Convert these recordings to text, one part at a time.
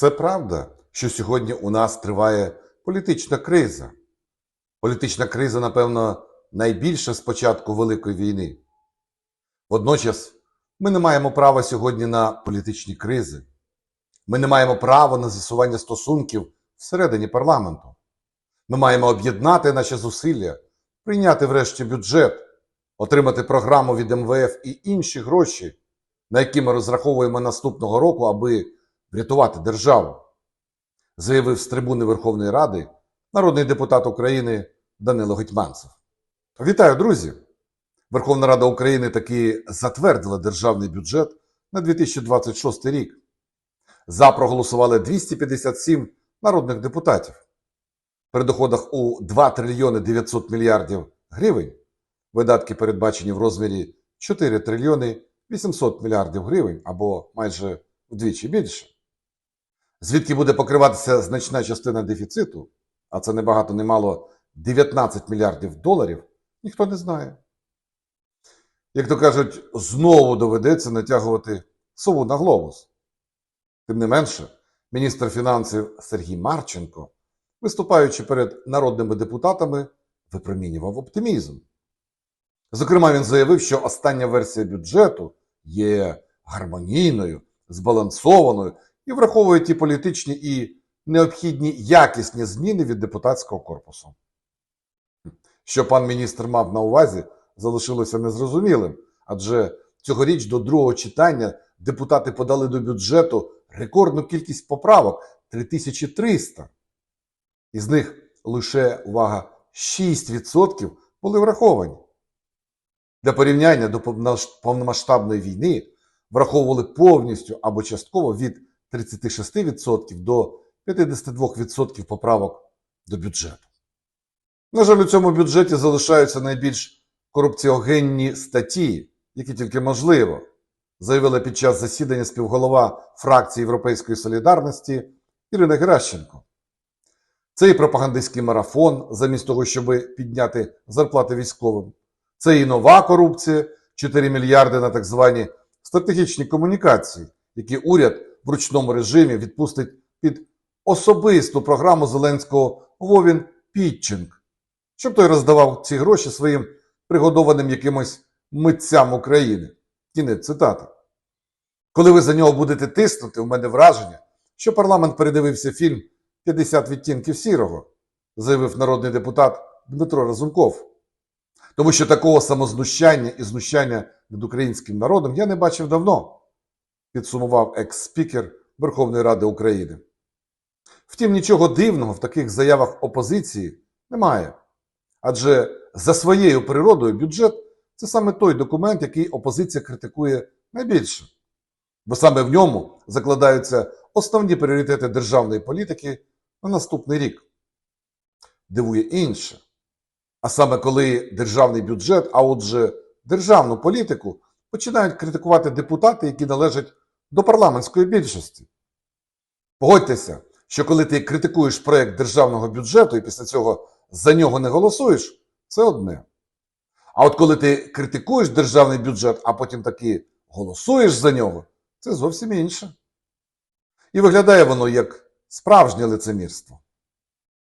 Це правда, що сьогодні у нас триває політична криза. Політична криза, напевно, найбільша з початку Великої війни. Водночас, ми не маємо права сьогодні на політичні кризи. Ми не маємо права на з'ясування стосунків всередині парламенту. Ми маємо об'єднати наші зусилля, прийняти врешті бюджет, отримати програму від МВФ і інші гроші, на які ми розраховуємо наступного року, аби врятувати державу, заявив з трибуни Верховної Ради народний депутат України Данило Гетьманцев. Вітаю, друзі! Верховна Рада України таки затвердила державний бюджет на 2026 рік. За проголосували 257 народних депутатів. При доходах у 2 трильйони 900 мільярдів гривень видатки передбачені в розмірі 4 трильйони 800 мільярдів гривень або майже вдвічі більше. Звідки буде покриватися значна частина дефіциту, а це не багато не мало 19 мільярдів доларів, ніхто не знає. Як то кажуть, знову доведеться натягувати сову на глобус. Тим не менше, міністр фінансів Сергій Марченко, виступаючи перед народними депутатами, випромінював оптимізм. Зокрема, він заявив, що остання версія бюджету є гармонійною, збалансованою і враховує ті політичні і необхідні якісні зміни від депутатського корпусу. Що пан міністр мав на увазі, залишилося незрозумілим, адже цьогоріч до другого читання депутати подали до бюджету рекордну кількість поправок 3300. Із них лише увага 6% були враховані. Для порівняння до повномасштабної війни враховували повністю або частково від 36% до 52% поправок до бюджету. На жаль, у цьому бюджеті залишаються найбільш корупціогенні статті, які тільки можливо, заявила під час засідання співголова фракції Європейської солідарності Ірина Геращенко. Це і пропагандистський марафон, замість того, щоб підняти зарплати військовим. Це і нова корупція 4 мільярди на так звані стратегічні комунікації, які уряд в ручному режимі відпустить під особисту програму Зеленського Вовін Пітченк, щоб той роздавав ці гроші своїм пригодованим якимось митцям України. Кінець цитати. Коли ви за нього будете тиснути, у мене враження, що парламент передивився фільм 50 відтінків сірого, заявив народний депутат Дмитро Разумков. Тому що такого самознущання і знущання над українським народом я не бачив давно, підсумував екс-спікер Верховної Ради України. Втім, нічого дивного в таких заявах опозиції немає. Адже за своєю природою бюджет це саме той документ, який опозиція критикує найбільше. Бо саме в ньому закладаються основні пріоритети державної політики на наступний рік. Дивує інше. А саме коли державний бюджет, а отже, державну політику починають критикувати депутати, які належать до парламентської більшості. Погодьтеся, що коли ти критикуєш проєкт державного бюджету і після цього за нього не голосуєш, це одне. А от коли ти критикуєш державний бюджет, а потім таки голосуєш за нього, це зовсім інше. І виглядає воно як справжнє лицемірство.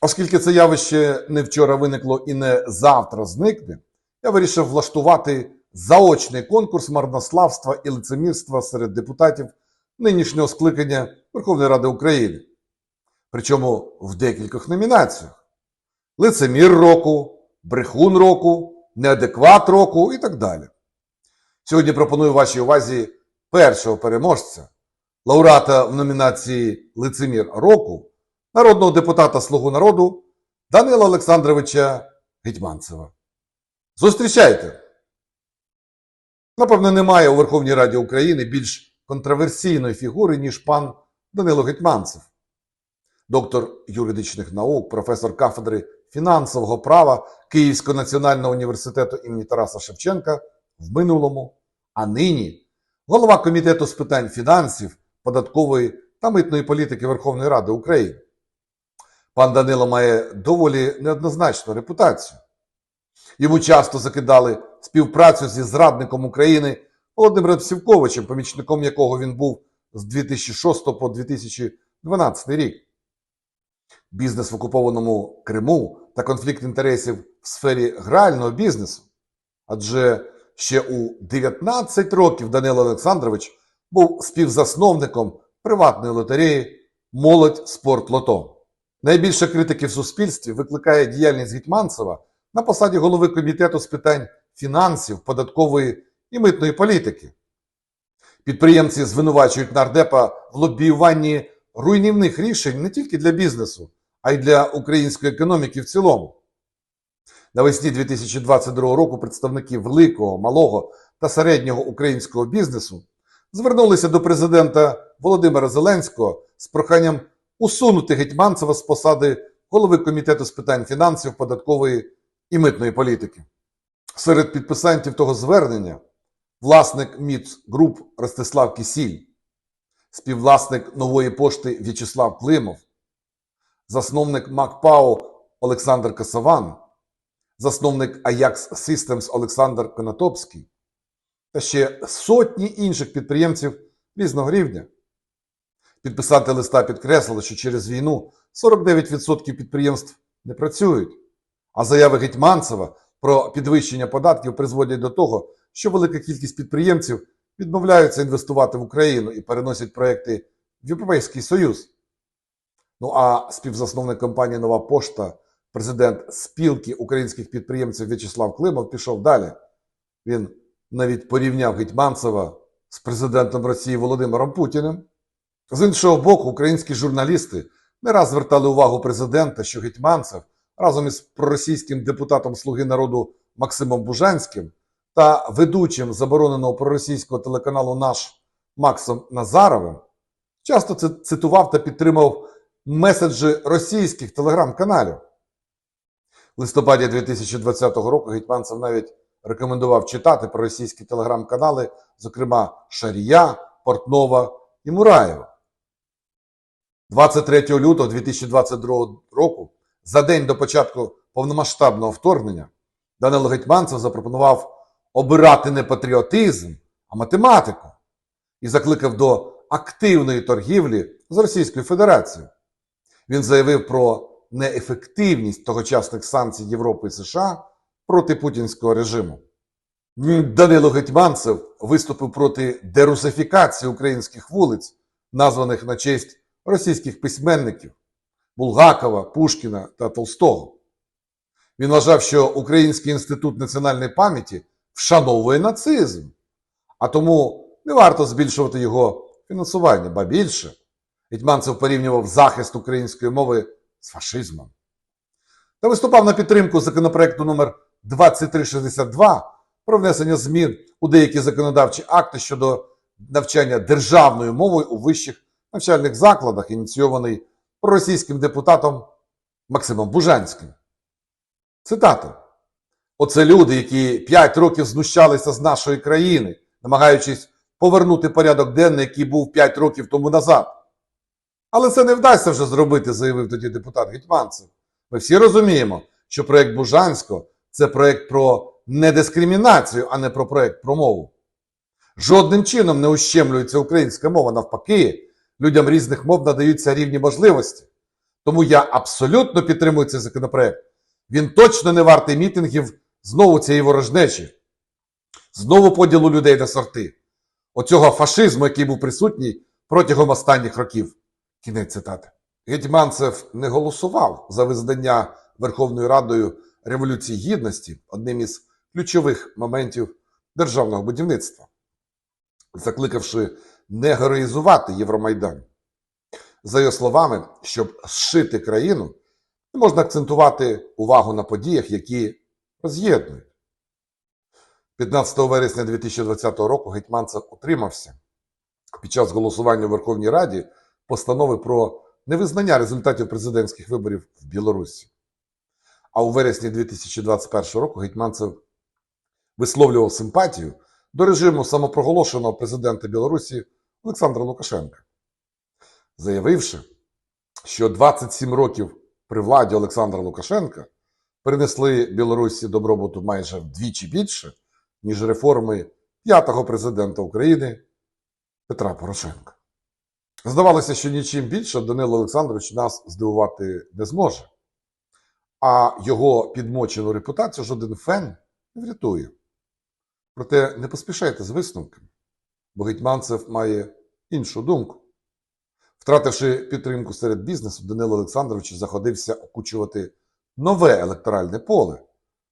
Оскільки це явище не вчора виникло і не завтра зникне, я вирішив влаштувати заочний конкурс марнославства і лицемірства серед депутатів нинішнього скликання Верховної Ради України. Причому в декількох номінаціях: лицемір року, брехун року, неадекват року і так далі. Сьогодні пропоную вашій увазі першого переможця, лауреата в номінації Лицемір року народного депутата Слугу народу Данила Олександровича Гетьманцева. Зустрічайте! Напевно, немає у Верховній Раді України більш контроверсійної фігури, ніж пан Данило Гетьманцев, доктор юридичних наук, професор кафедри фінансового права Київського національного університету імені Тараса Шевченка в минулому, а нині голова Комітету з питань фінансів, податкової та митної політики Верховної Ради України. Пан Данило має доволі неоднозначну репутацію. Йому часто закидали співпрацю зі зрадником України Володимиром Сівковичем, помічником якого він був з 2006 по 2012 рік. Бізнес в окупованому Криму та конфлікт інтересів в сфері грального бізнесу. Адже ще у 19 років Данило Олександрович був співзасновником приватної лотереї Молодь Спорт Лото. Найбільше критики в суспільстві викликає діяльність Гетьманцева на посаді голови комітету з питань фінансів, податкової і митної політики. Підприємці звинувачують нардепа в лобіюванні руйнівних рішень не тільки для бізнесу, а й для української економіки в цілому. Навесні 2022 року представники великого, малого та середнього українського бізнесу звернулися до президента Володимира Зеленського з проханням усунути Гетьманцева з посади голови комітету з питань фінансів, податкової і митної політики. Серед підписантів того звернення власник Міц Груп Ростислав Кісіль, співвласник нової пошти В'ячеслав Климов, засновник МакПао Олександр Касаван, засновник Ajax Systems Олександр Конотопський та ще сотні інших підприємців різного рівня. Підписанти листа підкреслили, що через війну 49% підприємств не працюють, а заяви Гетьманцева про підвищення податків призводять до того, що велика кількість підприємців відмовляються інвестувати в Україну і переносять проекти в Європейський Союз. Ну а співзасновник компанії Нова Пошта, президент спілки українських підприємців В'ячеслав Климов пішов далі. Він навіть порівняв Гетьманцева з президентом Росії Володимиром Путіним. З іншого боку, українські журналісти не раз звертали увагу президента, що Гетьманцев разом із проросійським депутатом Слуги народу Максимом Бужанським та ведучим забороненого проросійського телеканалу Наш Максом Назаровим часто ци- цитував та підтримав меседжі російських телеграм-каналів. В листопаді 2020 року Гетьманцев навіть рекомендував читати проросійські телеграм-канали, зокрема Шарія, Портнова і Мураєва. 23 лютого 2022 року, за день до початку повномасштабного вторгнення, Данило Гетьманцев запропонував обирати не патріотизм, а математику і закликав до активної торгівлі з Російською Федерацією. Він заявив про неефективність тогочасних санкцій Європи і США проти путінського режиму. Данило Гетьманцев виступив проти дерусифікації українських вулиць, названих на честь російських письменників Булгакова, Пушкіна та Толстого. Він вважав, що Український інститут національної пам'яті вшановує нацизм, а тому не варто збільшувати його фінансування, ба більше. Гетьманцев порівнював захист української мови з фашизмом. Та виступав на підтримку законопроекту номер 2362 про внесення змін у деякі законодавчі акти щодо навчання державною мовою у вищих навчальних закладах, ініційований проросійським депутатом Максимом Бужанським. Цитата. Оце люди, які 5 років знущалися з нашої країни, намагаючись повернути порядок денний, який був 5 років тому назад. Але це не вдасться вже зробити, заявив тоді депутат Гетьманцев. Ми всі розуміємо, що проєкт Бужанського це проєкт про недискримінацію, а не про проєкт про мову. Жодним чином не ущемлюється українська мова. Навпаки, людям різних мов надаються рівні можливості. Тому я абсолютно підтримую цей законопроект. Він точно не вартий мітингів знову цієї ворожнечі, знову поділу людей на сорти, оцього фашизму, який був присутній протягом останніх років. Кінець цитати. Гетьманцев не голосував за визнання Верховною Радою Революції Гідності одним із ключових моментів державного будівництва, закликавши не героїзувати Євромайдан. За його словами, щоб зшити країну, можна акцентувати увагу на подіях, які роз'єднують. 15 вересня 2020 року Гетьманцев утримався під час голосування у Верховній Раді постанови про невизнання результатів президентських виборів в Білорусі. А у вересні 2021 року Гетьманцев висловлював симпатію до режиму самопроголошеного президента Білорусі Олександра Лукашенка, заявивши, що 27 років при владі Олександра Лукашенка принесли Білорусі добробуту майже вдвічі більше, ніж реформи п'ятого президента України Петра Порошенка. Здавалося, що нічим більше Данило Олександрович нас здивувати не зможе, а його підмочену репутацію жоден фен не врятує. Проте не поспішайте з висновками, бо Гетьманцев має іншу думку. Втративши підтримку серед бізнесу, Данило Олександрович заходився окучувати нове електоральне поле.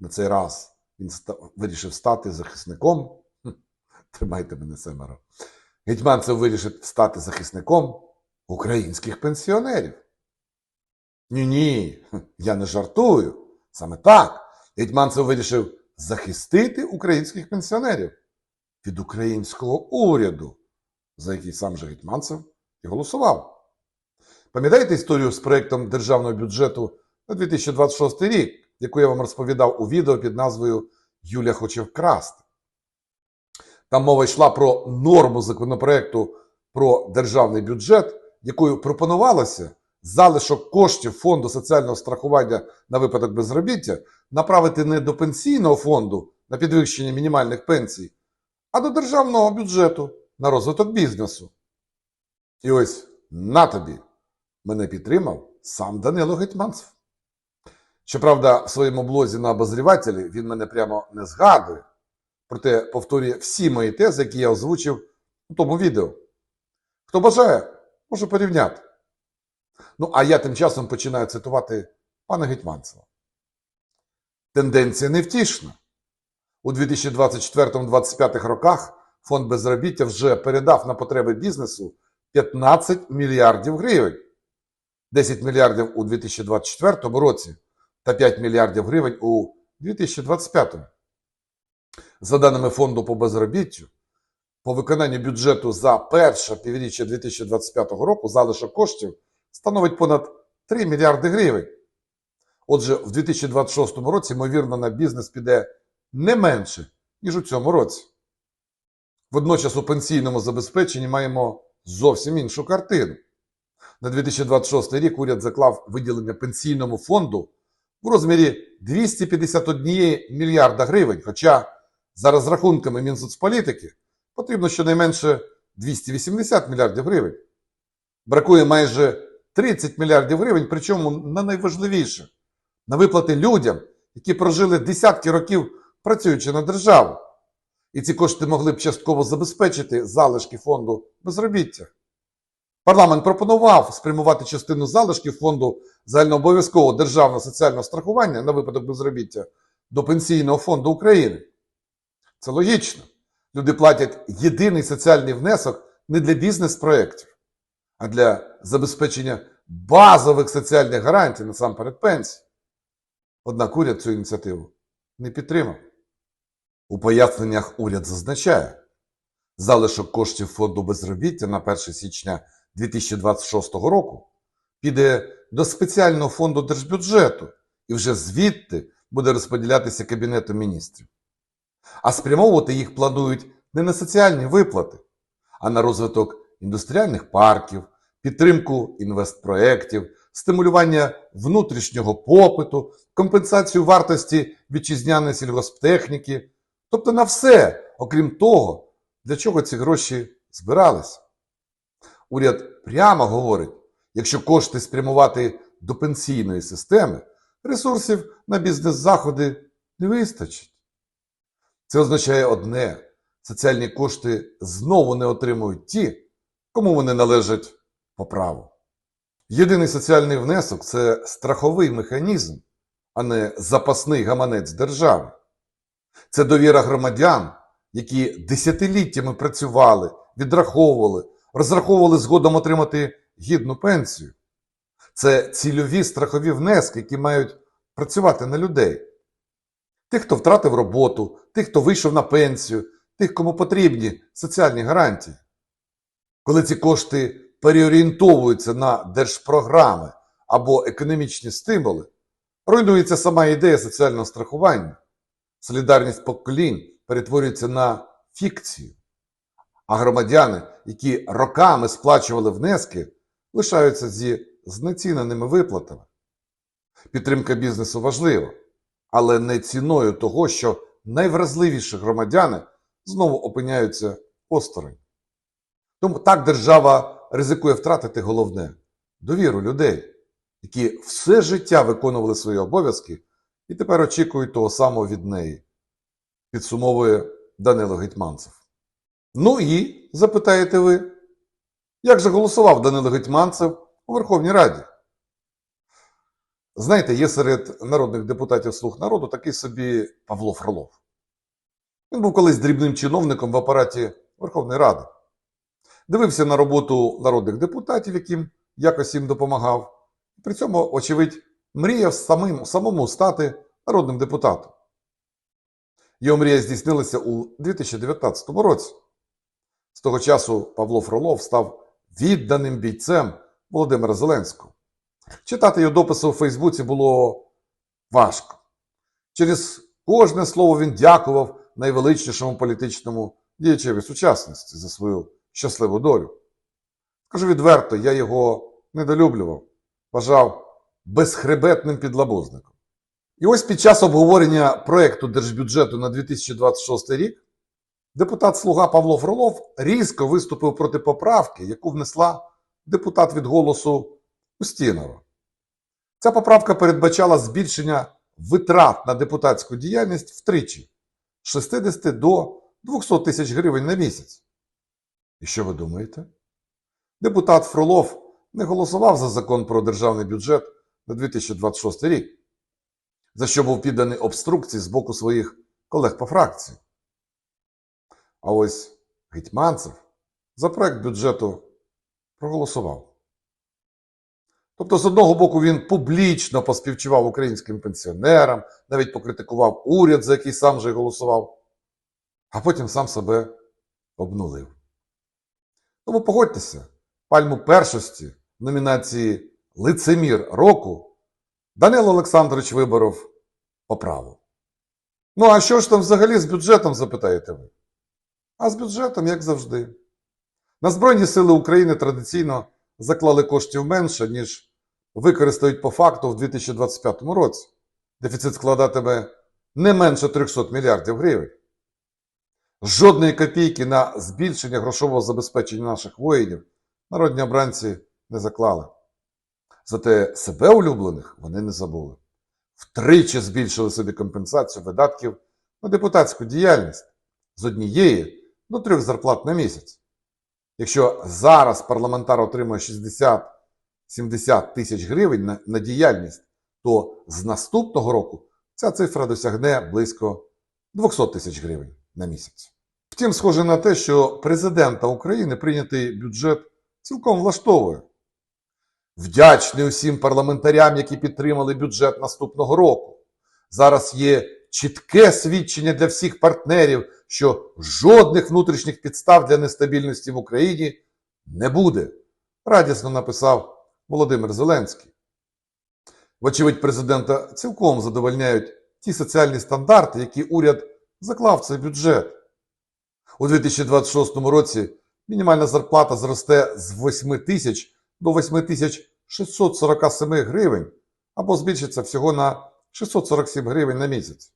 На цей раз він вирішив стати захисником. Тримайте мене семеро. Гетьманцев вирішив стати захисником українських пенсіонерів. Ні, ні, я не жартую. Саме так. Гетьманцев вирішив захистити українських пенсіонерів від українського уряду, за який сам же Гетьманцев і голосував. Пам'ятаєте історію з проєктом державного бюджету на 2026 рік, яку я вам розповідав у відео під назвою Юля хоче вкрасти? Там мова йшла про норму законопроекту про державний бюджет, якою пропонувалося залишок коштів фонду соціального страхування на випадок безробіття направити не до пенсійного фонду на підвищення мінімальних пенсій, а до державного бюджету на розвиток бізнесу. І ось на тобі мене підтримав сам Данило Гетьманцев. Щоправда, в своєму блозі на обозрівателі він мене прямо не згадує, проте повторює всі мої тези, які я озвучив у тому відео. Хто бажає, може порівняти. Ну, а я тим часом починаю цитувати пана Гетьманцева. Тенденція невтішна. У 2024-2025 роках фонд безробіття вже передав на потреби бізнесу 15 мільярдів гривень. 10 мільярдів у 2024 році та 5 мільярдів гривень у 2025. За даними фонду по безробіттю, по виконанню бюджету за перше півріччя 2025 року залишок коштів становить понад 3 мільярди гривень. Отже, в 2026 році, ймовірно, на бізнес піде не менше, ніж у цьому році. Водночас у пенсійному забезпеченні маємо зовсім іншу картину. На 2026 рік уряд заклав виділення пенсійному фонду в розмірі 251 мільярда гривень, хоча за розрахунками Мінсоцполітики потрібно щонайменше 280 мільярдів гривень. Бракує майже 30 мільярдів гривень, причому на найважливіше на виплати людям, які прожили десятки років працюючи на державу. І ці кошти могли б частково забезпечити залишки фонду безробіття. Парламент пропонував спрямувати частину залишків фонду загальнообов'язкового державного соціального страхування на випадок безробіття до Пенсійного фонду України. Це логічно. Люди платять єдиний соціальний внесок не для бізнес-проєктів, а для забезпечення базових соціальних гарантій насамперед пенсій. Однак уряд цю ініціативу не підтримав. У поясненнях уряд зазначає, залишок коштів фонду безробіття на 1 січня 2026 року піде до спеціального фонду держбюджету і вже звідти буде розподілятися Кабінетом міністрів. А спрямовувати їх планують не на соціальні виплати, а на розвиток індустріальних парків, підтримку інвестпроєктів, стимулювання внутрішнього попиту, компенсацію вартості вітчизняної сільгосптехніки, тобто на все, окрім того, для чого ці гроші збиралися. Уряд прямо говорить, якщо кошти спрямувати до пенсійної системи, ресурсів на бізнес-заходи не вистачить. Це означає одне: соціальні кошти знову не отримують ті, кому вони належать по праву. Єдиний соціальний внесок це страховий механізм, а не запасний гаманець держави. Це довіра громадян, які десятиліттями працювали, відраховували, розраховували згодом отримати гідну пенсію. Це цільові страхові внески, які мають працювати на людей. Тих, хто втратив роботу, тих, хто вийшов на пенсію, тих, кому потрібні соціальні гарантії. Коли ці кошти переорієнтовуються на держпрограми або економічні стимули, руйнується сама ідея соціального страхування. Солідарність поколінь перетворюється на фікцію. А громадяни, які роками сплачували внески, лишаються зі знеціненими виплатами. Підтримка бізнесу важлива, але не ціною того, що найвразливіші громадяни знову опиняються осторонь. Тому так держава ризикує втратити головне довіру людей, які все життя виконували свої обов'язки і тепер очікують того самого від неї, підсумовує Данило Гетьманцев. Ну і, запитаєте ви, як же голосував Данило Гетьманцев у Верховній Раді? Знаєте, є серед народних депутатів Слуг народу такий собі Павло Фролов. Він був колись дрібним чиновником в апараті Верховної Ради. Дивився на роботу народних депутатів, яким якось їм допомагав. При цьому, очевидь, мріяв самим, самому стати народним депутатом. Його мрія здійснилася у 2019 році. З того часу Павло Фролов став відданим бійцем Володимира Зеленського. Читати його дописи у Фейсбуці було важко. Через кожне слово він дякував найвеличнішому політичному діячеві сучасності за свою щасливу долю. Скажу відверто, я його недолюблював, вважав безхребетним підлабузником. І ось під час обговорення проєкту держбюджету на 2026 рік депутат Слуга Павло Фролов різко виступив проти поправки, яку внесла депутат від голосу Устінова. Ця поправка передбачала збільшення витрат на депутатську діяльність втричі з 60 до 200 тисяч гривень на місяць. І що ви думаєте? Депутат Фролов не голосував за закон про державний бюджет на 2026 рік, за що був підданий обструкції з боку своїх колег по фракції. А ось Гетьманцев за проект бюджету проголосував. Тобто, з одного боку, він публічно поспівчував українським пенсіонерам, навіть покритикував уряд, за який сам же й голосував, а потім сам себе обнулив. Тому погодьтеся, пальму першості номінації Лицемір року Данило Олександрович виборов по. Ну, а що ж там взагалі з бюджетом, запитаєте ви? А з бюджетом, як завжди. На Збройні Сили України традиційно заклали коштів менше, ніж використають по факту в 2025 році. Дефіцит складатиме не менше 300 мільярдів гривень. Жодної копійки на збільшення грошового забезпечення наших воїнів народні обранці не заклали. Зате себе улюблених вони не забули. Втричі збільшили собі компенсацію видатків на депутатську діяльність з однієї до трьох зарплат на місяць. Якщо зараз парламентар отримує 60-70 тисяч гривень на, на діяльність, то з наступного року ця цифра досягне близько 200 тисяч гривень на місяць. Втім, схоже на те, що президента України прийнятий бюджет цілком влаштовує. Вдячний усім парламентарям, які підтримали бюджет наступного року. Зараз є чітке свідчення для всіх партнерів, що жодних внутрішніх підстав для нестабільності в Україні не буде, радісно написав Володимир Зеленський. Вочевидь, президента цілком задовольняють ті соціальні стандарти, які уряд заклав цей бюджет. У 2026 році мінімальна зарплата зросте з 8 тисяч до 8 тисяч 647 гривень або збільшиться всього на 647 гривень на місяць.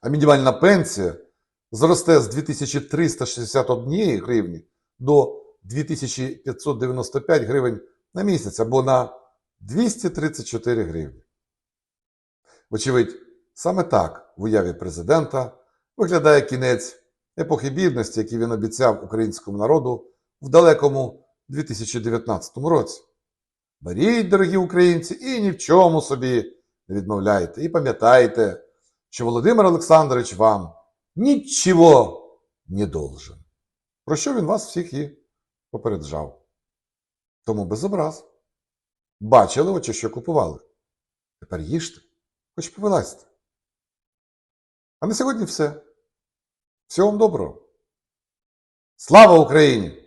А мінімальна пенсія зросте з 2361 гривні до 2595 гривень на місяць або на 234 гривні. Вочевидь, саме так в уяві президента виглядає кінець епохи бідності, який він обіцяв українському народу в далекому 2019 році. Беріть, дорогі українці, і ні в чому собі не відмовляйте. І пам'ятайте, що Володимир Олександрович вам нічого не должен. Про що він вас всіх і попереджав. Тому без образ. Бачили очі, що купували. Тепер їжте, хоч повилазьте. А на сьогодні все. Всього вам доброго. Слава Україні!